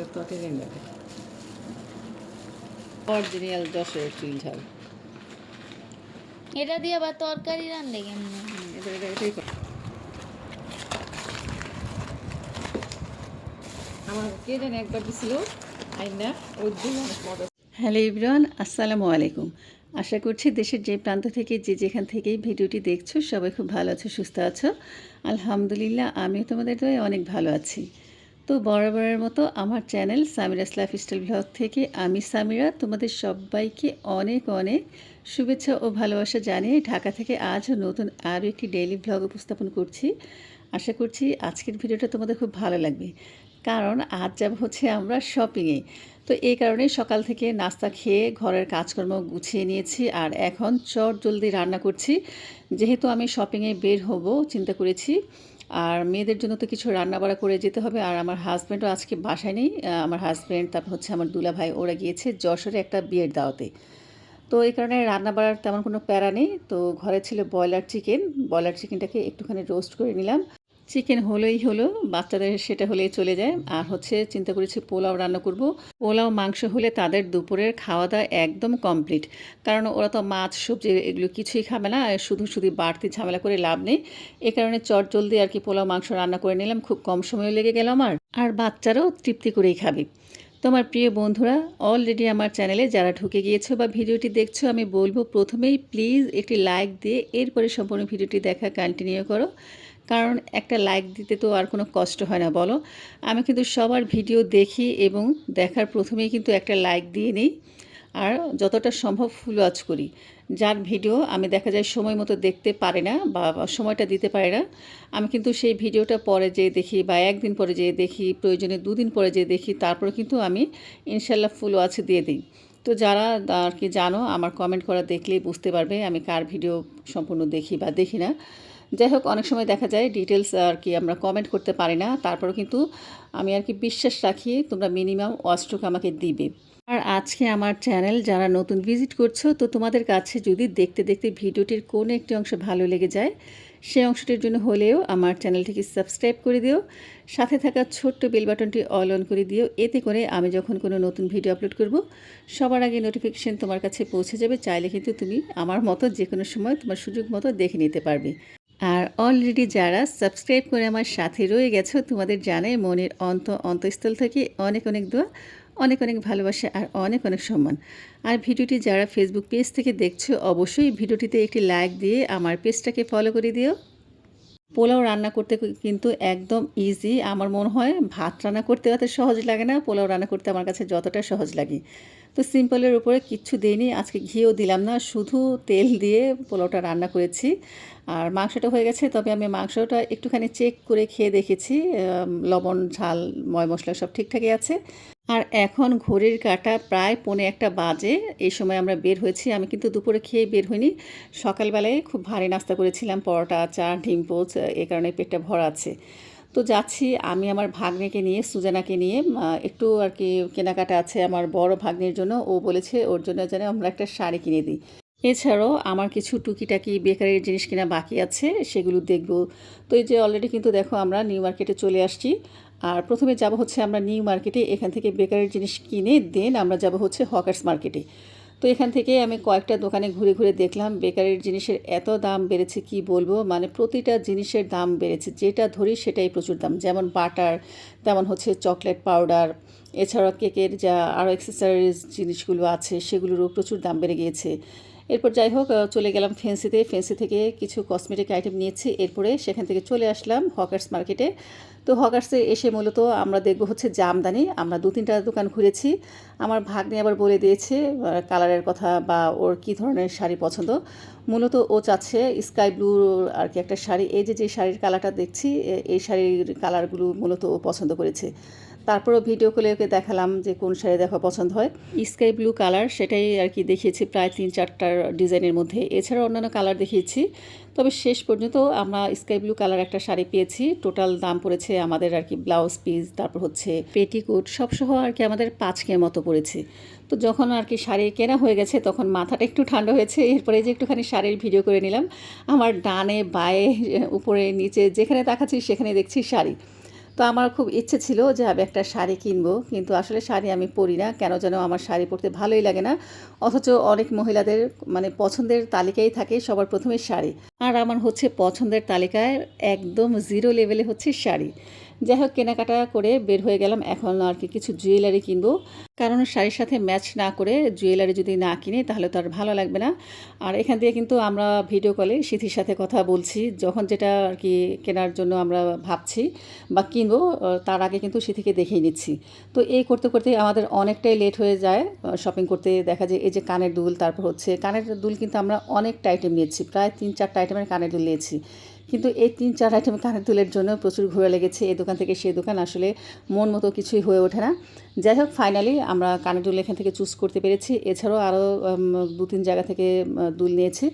এটা তরকারি লাগে? অরিজিনাল যশোরের চুল ঝাল। এটা দিয়ে আবার তরকারি রান্ধে কেমনে? এটা এটা এটাই কর। আমার কে জানি একবার দিছিল আইনা ওই দিন অনেক মজা। হ্যালো ইব্রান আসসালামু আলাইকুম। আশা করছি দেশের যে প্রান্ত থেকে যে যেখান থেকেই ভিডিওটি দেখছ সবাই খুব ভালো আছো সুস্থ আছো। আলহামদুলিল্লাহ আমিও তোমাদের দয়ে অনেক ভালো আছি। তো বরাবরের মতো আমার চ্যানেল সামিরাস লাইফস্টাইল ব্লগ থেকে আমি সামিরা। তোমাদের সবাইকে অনেক অনেক শুভেচ্ছা ও ভালোবাসা জানিয়ে ঢাকা থেকে আজ নতুন আরও একটি ডেইলি ব্লগ উপস্থাপন করছি। আশা করছি আজকের ভিডিওটা তোমাদের খুব ভালো লাগবে। কারণ আজ যাব হচ্ছে আমরা শপিংয়ে তো এই কারণে সকাল থেকে নাস্তা খেয়ে ঘরের কাজকর্ম গুছিয়ে নিয়েছি আর এখন চট জলদি রান্না করছি। যেহেতু আমি শপিংয়ে বের হব, চিন্তা করেছি আর মেয়েদের জন্য তো কিছু রান্না বাড়া করে যেতে হবে। আর আমার হাজব্যান্ডও আজকে বাসায় নেই। আমার হাজব্যান্ড তারপর হচ্ছে আমার দুলা ভাই ওরা গিয়েছে যশোরে একটা বিয়ের দাওয়াতে। তো এই কারণে রান্না বাড়ার তেমন কোনো প্যারা নেই। তো ঘরে ছিল ব্রয়লার চিকেন ব্রয়লার চিকেনটাকে একটুখানি রোস্ট করে নিলাম। চিকেন হলেই হলো, বাচ্চাদের সেটা হলেই চলে যায়। আর হচ্ছে চিন্তা করেছি পোলাও রান্না করব। পোলাও, মাংস হলে তাদের দুপুরের খাওয়া দাওয়া একদম কমপ্লিট। কারণ ওরা তো মাছ, সবজি এগুলো কিছুই খাবে না শুধু শুধু বাড়তি ঝামেলা করে লাভ নেই। এ কারণে চট জলদি আর কি পোলাও, মাংস রান্না করে নিলাম, খুব কম সময় লেগে গেল আমার। আর বাচ্চারাও তৃপ্তি করেই খাবে। তোমার প্রিয় বন্ধুরা অলরেডি আমার চ্যানেলে যারা ঢুকে গিয়েছো বা ভিডিওটি দেখছ, আমি বলব প্রথমেই প্লিজ একটি লাইক দিয়ে এরপরে সম্পূর্ণ ভিডিওটি দেখা কন্টিনিউ করো। কারণ একটা লাইক দিতে তো আর কোনো কষ্ট হয় না, বলো। আমি কিন্তু সবার ভিডিও দেখি এবং দেখার প্রথমেই কিন্তু একটা লাইক দিয়ে নিই। আর যতটা সম্ভব ফুল ওয়াচ করি। যার ভিডিও আমি দেখা যায় সময় মতো দেখতে পারে না বা সময়টা দিতে পারে না। আমি কিন্তু সেই ভিডিওটা পরে যেয়ে দেখি বা একদিন পরে যেয়ে দেখি, প্রয়োজনে দুদিন পরে যেয়ে দেখি, তারপরে কিন্তু আমি ইনশাল্লাহ ফুল ওয়াচ দিয়ে দিই। তো যারা আর কি জানো, আমার কমেন্ট করা দেখলেই বুঝতে পারবে আমি কার ভিডিও সম্পূর্ণ দেখি বা দেখি না। যাই হোক অনেক সময় দেখা যায় ডিটেলস আর কি আমরা কমেন্ট করতে পারি না। তারপরেও কিন্তু আমি আর কি বিশ্বাস রাখি, তোমরা মিনিমাম ওয়াচটুকু আমাকে দিবে। আর আজকে আমার চ্যানেল যারা নতুন ভিজিট করছ, তো তোমাদের কাছে যদি দেখতে দেখতে ভিডিওটির কোনো একটি অংশ ভালো লেগে যায় সেই অংশটির জন্য হলেও আমার চ্যানেলটিকে সাবস্ক্রাইব করে দিও। সাথে থাকা ছোট্ট বেল বাটনটি অল অন করে দিও। এতে করে আমি যখন কোনো নতুন ভিডিও আপলোড করব, সবার আগে নোটিফিকেশান তোমার কাছে পৌঁছে যাবে। চাইলে কিন্তু তুমি আমার মতো যে কোনো সময় তোমার সুযোগ মতো দেখে নিতে পারবে। অলরেডি যারা সাবস্ক্রাইব করে আমার সাথে রয়ে গেছো, তোমাদের জানাই মনের অন্ত অন্তঃস্থল থেকে অনেক অনেক দোয়া, অনেক অনেক ভালোবাসা আর অনেক অনেক সম্মান। আর ভিডিওটি যারা ফেসবুক পেজ থেকে দেখছ, অবশ্যই ভিডিওটিতে একটি লাইক দিয়ে আমার পেজটাকে ফলো করে দিও। পোলাও রান্না করতে কিন্তু একদম ইজি আমার মনে হয়। ভাত রান্না করতে অত সহজ লাগে না, পোলাও রান্না করতে আমার কাছে যতটা সহজ লাগে। তো সিম্পলের উপরে কিচ্ছু দিইনি, আজকে ঘিও দিলাম না, শুধু তেল দিয়ে পোলাওটা রান্না করেছি। আর মাংসটা হয়ে গেছে, তবে আমি মাংসটা একটুখানি চেক করে খেয়ে দেখেছি লবণ, ঝাল, ময় মশলা সব ঠিকঠাকই আছে। আর এখন ঘড়ির কাটা প্রায় পৌনে একটা বাজে, এই সময় আমরা বের হয়েছি, আমি কিন্তু দুপুরে খেয়ে বের হইনি। সকালবেলায় খুব ভারী নাস্তা করেছিলাম, পরোটা চা ডিম পোচ, এ কারণে পেটটা ভরা আছে। তো যাচ্ছি, আমি আমার ভাগ্নেকে নিয়ে, সুজানাকে নিয়ে একটু আর কি কেনাকাটা আছে আমার বড় ভাগ্নের জন্য। ও বলেছে ওর জন্য যেন আমরা একটা শাড়ি কিনে দিই। এছাড়াও আমার কিছু টুকিটাকি বেকারির জিনিস কিনা বাকি আছে, সেগুলো দেখব। তো এই যে অলরেডি কিন্তু দেখো আমরা নিউ মার্কেটে চলে আসছি। আর প্রথমে যাব হচ্ছে আমরা নিউ মার্কেটে এখান থেকে বেকারির জিনিস কিনে দেন আমরা যাব হচ্ছে হকার্স মার্কেটে তো এখান থেকে আমি কয়েকটা দোকানে ঘুরে ঘুরে দেখলাম, বেকারির জিনিসের এত দাম বেড়েছে কি বলব? মানে প্রতিটা জিনিসের দাম বেড়েছে, যেটা ধরি সেটাই প্রচুর দাম। যেমন বাটার, তেমন হচ্ছে চকলেট পাউডার, এছাড়াও কেকের যা আরও অ্যাক্সেসরিজ জিনিসগুলো আছে, সেগুলোরও প্রচুর দাম বেড়ে গিয়েছে। এরপর যাই হোক চলে গেলাম ফেন্সিতে। ফেন্সি থেকে কিছু কসমেটিক আইটেম নিয়েছি। এরপরে সেখান থেকে চলে আসলাম হকার্স মার্কেটে তো হকার্সে এসে মূলত আমরা দেখব হচ্ছে জামদানি। আমরা দু তিনটা দোকান ঘুরেছি। আমার ভাগ্নে আবার বলে দিয়েছে কালারের কথা বা ওর কী ধরনের শাড়ি পছন্দ। মূলত ও চাচ্ছে স্কাই ব্লু আর কি একটা শাড়ি। এই যে যে শাড়ির কালারটা দেখছি এই শাড়ির কালারগুলো মূলত ও পছন্দ করেছে। তারপরও ভিডিও কলে ওকে দেখালাম যে কোন শাড়ি দেখা পছন্দ হয়। স্কাই ব্লু কালার সেটাই আর কি দেখিয়েছি প্রায় তিন চারটার ডিজাইনের মধ্যে। এছাড়া অন্যান্য কালার দেখিয়েছি। তবে শেষ পর্যন্ত আমরা স্কাই ব্লু কালার একটা শাড়ি পেয়েছি। টোটাল দাম পড়েছে আমাদের আর কি ব্লাউজ পিস তারপর হচ্ছে পেটিকোট সবসহ আর কি আমাদের পাঁচ কে মতো পড়েছে। তো যখন আর কি শাড়ি কেনা হয়ে গেছে, তখন মাথাটা একটু ঠান্ডা হয়েছে। এরপরে যে একটুখানি শাড়ির ভিডিও করে নিলাম। আমার ডানে, বায়ে, উপরে, নিচে যেখানে তাকাচ্ছি সেখানে দেখছি শাড়ি। তো আমার খুব ইচ্ছে ছিল যে আমি একটা শাড়ি কিনবো, কিন্তু আসলে শাড়ি আমি পরি না। কেন যেন আমার শাড়ি পরতে ভালোই লাগে না। অথচ অনেক মহিলাদের মানে পছন্দের তালিকায় থাকে সবার প্রথমে শাড়ি। আর আমার হচ্ছে পছন্দের তালিকায় একদম জিরো লেভেলে হচ্ছে শাড়ি। যাই হোক কেনাকাটা করে বের হয়ে গেলাম। এখন আর কি কিছু জুয়েলারি কিনবো। কারণ শাড়ির সাথে ম্যাচ না করে জুয়েলারি যদি না কিনি, তাহলে তো আর ভালো লাগবে না। আর এখান দিয়ে কিন্তু আমরা ভিডিও কলে সিথির সাথে কথা বলছি। যখন যেটা আর কি কেনার জন্য আমরা ভাবছি বা কিনবো তার আগে কিন্তু সিথিকে দেখেই নিচ্ছি। তো এই করতে করতে আমাদের অনেকটাই লেট হয়ে যায় শপিং করতে। দেখা যায় এই যে কানের দুল, তারপর হচ্ছে কানের দুল কিন্তু আমরা অনেকটা আইটেম নিয়েছি। প্রায় তিন চারটা আইটেমের কানের দুল নিয়েছি। কিন্তু এই তিন, চার আইটেম কানের দুলের জন্য প্রচুর ঘোরা লেগেছে এই দোকান থেকে। সেই দোকান আসলে মন মতো কিছুই হয়ে ওঠে না। যাই হোক ফাইনালি আমরা কানের দুল এখান থেকে চুজ করতে পেরেছি। এছাড়াও আরও দু, তিন জায়গা থেকে দুল নিয়েছি।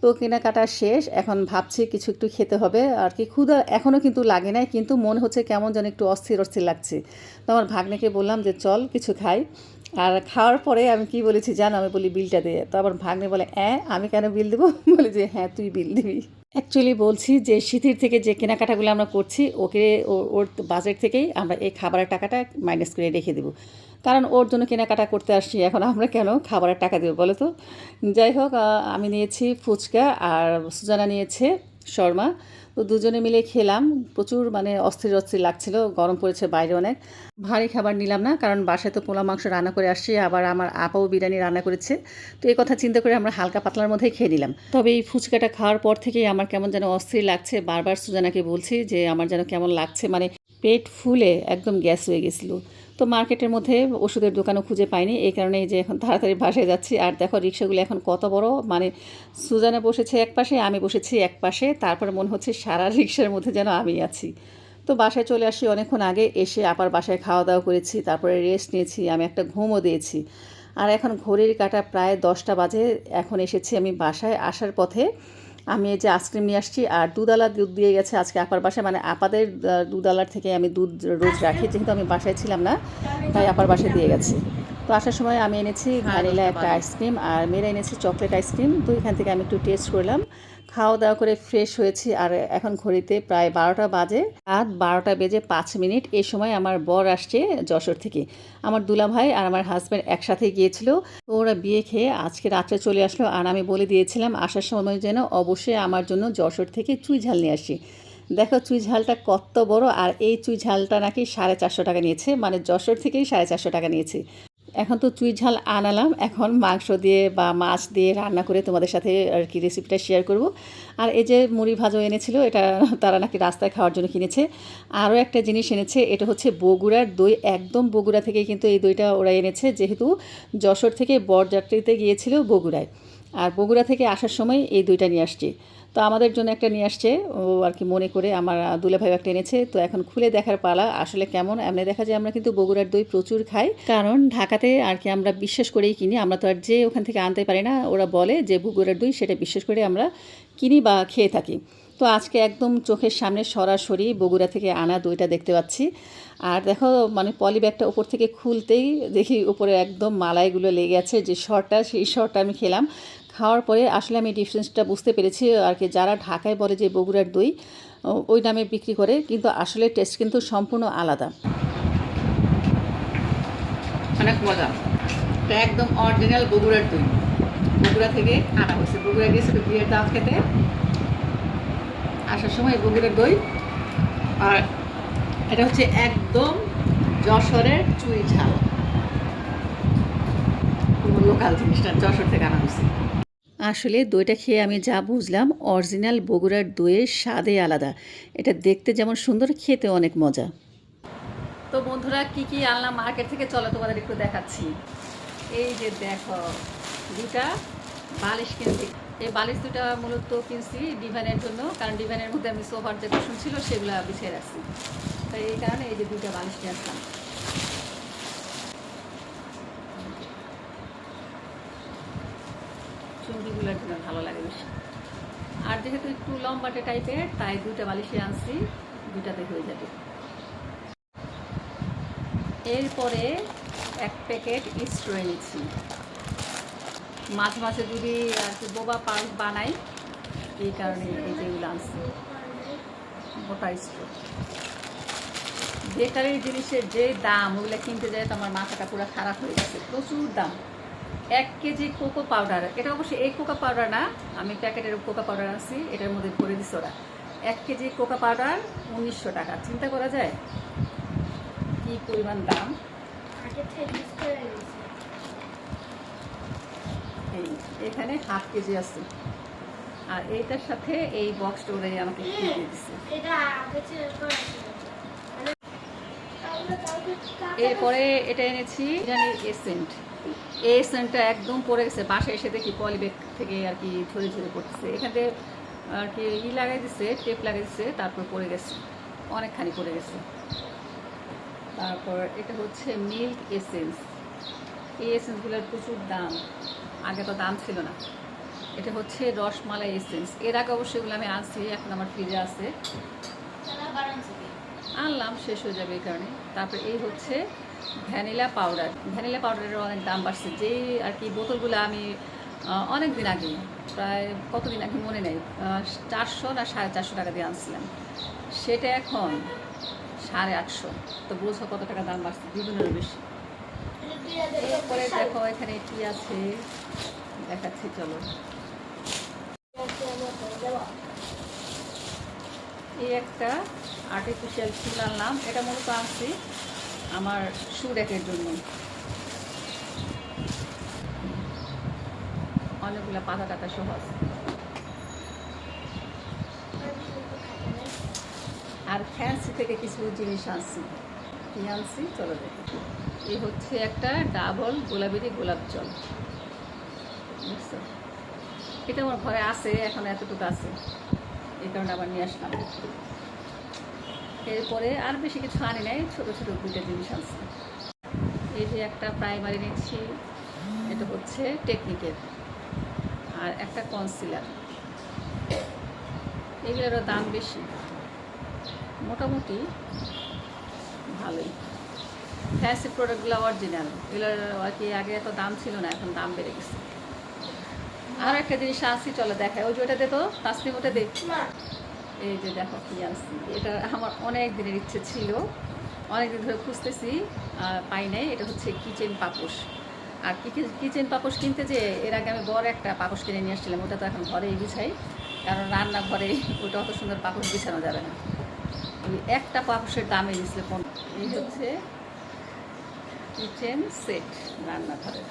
তো কেনাকাটা শেষ। এখন ভাবছি কিছু একটু খেতে হবে। আর কি ক্ষুধা এখনও কিন্তু লাগে নাই, কিন্তু মন হচ্ছে কেমন যেন একটু অস্থির অস্থির লাগছে। তো আমার ভাগ্নেকে বললাম যে, চল কিছু খাই। আর খাওয়ার পরে আমি কি বলেছি জানো? আমি বলি, বিলটা দে। তো আবার ভাগ্নে বলে হ্যাঁ আমি কেন বিল দেবো? বলে যে হ্যাঁ তুই বিল দিবি। অ্যাকচুয়ালি বলছি যে শীতের থেকে যে কেনাকাটাগুলো আমরা করছি, ওকে ওর বাজেট থেকেই আমরা এই খাবারের টাকাটা মাইনাস করে রেখে দেবো। কারণ ওর জন্য কেনাকাটা করতে আসছি, এখন আমরা কেন খাবারের টাকা দেবো বলো তো? যাই হোক আমি নিয়েছি ফুচকা আর সুজানা নিয়েছে শর্মা। তো দুজনে মিলে খেলাম। প্রচুর মানে অস্থির অস্থির লাগছিল, গরম পড়েছে বাইরে অনেক। ভারী খাবার নিলাম না, কারণ বাসায় তো পোলা মাংস রান্না করে আসছি, আবার আমার আপাও বিরিয়ানি রান্না করেছে। তো এই কথা চিন্তা করে আমরা হালকা পাতলার মধ্যেই খেয়ে নিলাম। তবে এই ফুচকাটা খাওয়ার পর থেকেই আমার কেমন যেন অস্থির লাগছে। বারবার সুজানাকে বলছি যে, আমার যেন কেমন লাগছে মানে পেট ফুলে একদম গ্যাস হয়ে গেছিল। তো মার্কেটের মধ্যে ওষুধের দোকানও খুঁজে পাইনি। এই কারণে এই যে এখন তাড়াতাড়ি বাসায় যাচ্ছি। আর দেখো, রিক্সাগুলো এখন কত বড়? মানে সুজানা বসেছে এক পাশে, আমি বসেছি এক পাশে। তারপর মনে হচ্ছে সারা রিক্সার মধ্যে যেন আমি আছি। তো বাসায় চলে আসি অনেকক্ষণ আগে, এসে আবার বাসায় খাওয়া দাওয়া করেছি। তারপরে রেস্ট নিয়েছি, আমি একটা ঘুমও দিয়েছি। আর এখন ঘড়ির কাটা প্রায় দশটা বাজে। এখন এসেছি আমি বাসায়। আসার পথে আমি এই যে আইসক্রিম নিয়ে আসছি আর দুধালা দুধ দিয়ে গেছে আজকে আপার বাসায়। মানে আপাদের দুধালার থেকে আমি দুধ রোজ রাখি যেহেতু আমি বাসায় ছিলাম না তাই আপার বাসায় দিয়ে গেছে। তো আসার সময় আমি এনেছি ভ্যানিলা একটা আইসক্রিম আর মেয়েরা এনেছি চকলেট আইসক্রিম। তো এখান থেকে আমি একটু টেস্ট করলাম। খাওয়া দাওয়া করে ফ্রেশ হয়েছি আর এখন ঘড়িতে প্রায় বারোটা বাজে। রাত বারোটা বেজে পাঁচ মিনিট। এই সময় আমার বর আসছে যশোর থেকে। আমার দুলা ভাই আর আমার হাজব্যান্ড একসাথে গিয়েছিল। ওরা বিয়ে খেয়ে আজকে রাত্রে চলে আসলো আর আমি বলে দিয়েছিলাম, আসার সময় যেন অবশ্যই আমার জন্য যশোর থেকে চুই ঝাল নিয়ে আসি। দেখো চুই ঝালটা কত বড় আর এই চুই ঝালটা নাকি সাড়ে চারশো টাকা নিয়েছে। মানে যশোর থেকেই সাড়ে চারশো টাকা নিয়েছে। এখন তো চুই ঝাল আনালাম। এখন মাংস দিয়ে বা মাছ দিয়ে রান্না করে তোমাদের সাথে আর কি রেসিপিটা শেয়ার করব। আর এই যে মুড়ি ভাজও এনেছিল, এটা তারা নাকি রাস্তায় খাওয়ার জন্য কিনেছে। আরও একটা জিনিস এনেছে, এটা হচ্ছে বগুড়ার দই। একদম বগুড়া থেকে কিন্তু এই দইটা ওরা এনেছে। যেহেতু যশোর থেকে বরযাত্রীতে গিয়েছিল বগুড়ায়। আর বগুড়া থেকে আসার সময় এই দইটা নিয়ে আসছে। তো আমাদের জন্য একটা নিয়ে আসছে। ও আর কি মনে করে আমার দুলে ভাই একটা এনেছে। তো এখন খুলে দেখার পালা, আসলে কেমন? এমনি দেখা যায় আমরা কিন্তু বগুড়ার দই প্রচুর খাই। কারণ ঢাকাতে আর কি আমরা বিশ্বাস করেই কিনি। আমরা তো আর যে ওখান থেকে আনতে পারি না, ওরা বলে যে বগুড়ার দই সেটা বিশ্বাস করে আমরা কিনি বা খেয়ে থাকি। তো আজকে একদম চোখের সামনে সরাসরি বগুড়া থেকে আনা দইটা দেখতে পাচ্ছি। আর দেখো মানে পলি ব্যাগটা ওপর থেকে খুলতেই দেখি উপরে একদম মালাইগুলো লেগে আছে। যে শরটা সেই শরটা আমি খেলাম। খাওয়ার পরে আসলে আমি ডিফারেন্সটা বুঝতে পেরেছি, আর কি যারা ঢাকায় বলে যে বগুড়ার দই ওই নামে বিক্রি করে, কিন্তু আসলে টেস্ট কিন্তু সম্পূর্ণ আলাদা। অনেক মজা। একদম অরিজিনাল বগুড়ার দই। বগুড়া থেকে আনা হয়েছে। বগুড়া গিয়েছিল বিয়ের দাঁত খেতে আসার সময় বগুড়ার দই। আর এটা হচ্ছে একদম যশোরের চুই ঝাল। লোকাল জিনিসটা যশোর থেকে আনা হয়েছে। আসলে দইটা খেয়ে আমি যা বুঝলাম, অরিজিনাল বগুড়ার দইয়ের স্বাদে আলাদা। এটা দেখতে যেমন সুন্দর, খেতে অনেক মজা। তো বন্ধুরা, কি কি আনলাম মার্কেট থেকে, চলো তোমাদের একটু দেখাচ্ছি। এই যে দেখো, দুটা বালিশ কিনছি। এই বালিশ দুটা মূলত কিনছি ডিভাইনের জন্য, কারণ ডিভাইনের মধ্যে আমি সোফার যে কুশন ছিল, সেগুলো বিছিয়ে রাখছি। তাই এই কারণে এই যে দুইটা বালিশ নিয়ে জন্য ভালো লাগে বেশি। আর যেহেতু একটু লম্বাটে টাইপের তাই দুইটা বালিশে আনছি, দুইটাতে হয়ে যাবে। এরপরে এক প্যাকেট স্ট্রো এনেছি মাঝে মাঝে যদি আর কি বোবা পার্ক বানাই, এই কারণে এই যেগুলো আনছি। গোটা স্ট্রো বেকারির জিনিসের যে দাম, ওগুলো কিনতে যায় তো আমার মাথাটা পুরো খারাপ হয়ে গেছে। প্রচুর দাম। এক কেজি কোকো পাউডার। এটা অবশ্যই এই কোকো পাউডার না আমি প্যাকেটের কোকো পাউডার আনছি এটার মধ্যে ভরে দিচ্ছে ওরা। এক কেজি কোকো পাউডার উনিশশো টাকা চিন্তা করা যায়? কি পরিমাণ দাম? এই এখানে হাফ কেজি আছে। আর এইটার সাথে এই বক্সটা ওরাই আমাকে দিচ্ছে ছিল। এরপরে এটা এনেছি এসেন্ট এই এসেন্টটা একদম পড়ে গেছে। বাসায় এসে দেখি পলিব্যাগ থেকে আর কি ঝরে ঝরে পড়তেছে। এখানে আর কি ই লাগাই দিচ্ছে টেপ লাগাই দিচ্ছে তারপর পড়ে গেছে। অনেকখানি পড়ে গেছে। তারপর এটা হচ্ছে মিল্ক এসেন্স এই এসেন্সগুলোর প্রচুর দাম। আগে তো দাম ছিল না। এটা হচ্ছে রসমালাই এসেন্স এর আগে অবশ্যই এগুলো আমি আনছি এখন আমার ফ্রিজে আছে। থেকে আনলাম শেষ হয়ে যাবে এই কারণে। তারপর এই হচ্ছে ভ্যানিলা পাউডার। ভ্যানিলা পাউডারের অনেক দাম বাড়ছে। যেই আর কি বোতলগুলো আমি অনেক দিন আগে, প্রায় কতদিন আগে মনে নেই চারশো না সাড়ে চারশো টাকা দিয়ে আনছিলাম। সেটা এখন সাড়ে আটশো। তো বোঝো কত টাকা দাম বাড়ছে? দ্বিগুণেরও বেশি। এরপরে দেখো, এখানে কি আছে? দেখাচ্ছি, চলো। এই একটা আর্টিফিশিয়াল ফুল আনলাম। এটা মূলত আনছি আমার শু র্যাকের জন্য। অনেকগুলো পাতা টাতা সহ আছে। আর ফ্যান্সি থেকে কিছু জিনিস আনছি। কি আনছি? চলো দেখি। এই হচ্ছে একটা ডাবল গোলাপেরি গোলাপ জল। বুঝছ? এটা আমার ঘরে আছে, এখন এতটুকু আছে। এই কারণে আবার নিয়ে আসলাম। এরপরে আর বেশি কিছু আনি নাই, ছোটো ছোটো দুইটা জিনিস আছে। এই যে একটা প্রাইমারি নিচ্ছি, এটা হচ্ছে টেকনিকের আর একটা কনসিলার এগুলোরও দাম বেশি, মোটামুটি ভালোই। ফ্যান্সি প্রোডাক্টগুলো অরিজিনাল এগুলোর আর কি আগে এত দাম ছিল না, এখন দাম বেড়ে গেছে। আর একটা জিনিস আসছি চলো দেখায় ওই যে ওটা দে তো তাসলিম ওটা দেখ। এই যে দেখো কি আনছি। এটা আমার অনেক দিনের ইচ্ছে ছিল, অনেক দিন ধরে খুঁজতেছি পাই নাই। এটা হচ্ছে কিচেন পাপোশ। আর কিচেন পাপোশ কিনতে যে এর আগে আমি বড় একটা পাপোশ কিনে নিয়ে আসছিলাম, ওটা তো এখন ঘরেই বিছাই কারণ রান্নাঘরে ওটা অত সুন্দর পাপোশ বিছানো যাবে না। একটা পাপোশের দামে দিয়েছিল এই হচ্ছে কিচেন সেট রান্নাঘরের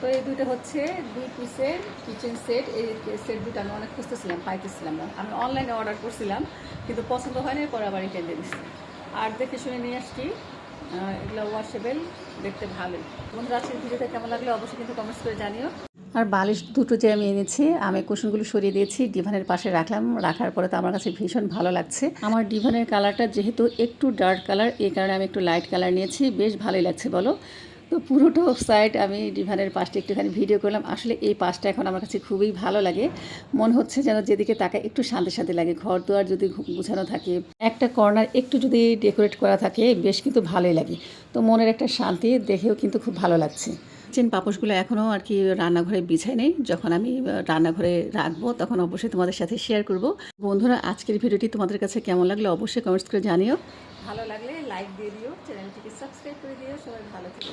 তো এই দুটো হচ্ছে দুই পিসের কিচেন সেট এই সেট দুটো আমি অনেক খুঁজতেছিলাম, পাইতেছিলাম না। আমি অনলাইনে অর্ডার করছিলাম, কিন্তু পছন্দ হয়নি পরে আবার রিটার্ন দিয়ে দিচ্ছি আর দেখে শুনে নিয়ে আসছি এগুলো ওয়াশেবেল দেখতে ভালোই বন্ধুরা, আজকের ভিডিওটা কেমন লাগল অবশ্যই কিন্তু কমেন্টস করে জানিও। আর বালিশ দুটো যে আমি এনেছি, আমি কুশনগুলো সরিয়ে দিয়েছি, ডিভানের পাশে রাখলাম। রাখার পরে তো আমার কাছে ভীষণ ভালো লাগছে। আমার ডিভানের কালারটা যেহেতু একটু ডার্ক কালার এই কারণে আমি একটু লাইট কালার নিয়েছি। বেশ ভালোই লাগছে, বলো। তো পুরোটা সাইড আমি ডিভানের পাশটা একটুখানি ভিডিও করলাম। আসলে এই পাশটা এখন আমার কাছে খুবই ভালো লাগে। মনে হচ্ছে যেন যেদিকে তাকায় একটু শান্তি শান্তি লাগে। ঘর দুয়ার যদি গুছানো থাকে একটা কর্নার একটু যদি ডেকোরেট করা থাকে বেশ কিন্তু ভালোই লাগে। তো মনের একটা শান্তি দেখেও কিন্তু খুব ভালো লাগছে। কিচেন পাপোশগুলো এখনও আর কি রান্নাঘরে বিছাই নেই। যখন আমি রান্নাঘরে রাখব তখন অবশ্যই তোমাদের সাথে শেয়ার করব। বন্ধুরা আজকের ভিডিওটি তোমাদের কাছে কেমন লাগল অবশ্যই কমেন্টস করে জানিও। ভালো লাগলে লাইক দিয়ে দিও চ্যানেলটিকে সাবস্ক্রাইব করে দিও। সবাই ভালো থেকো।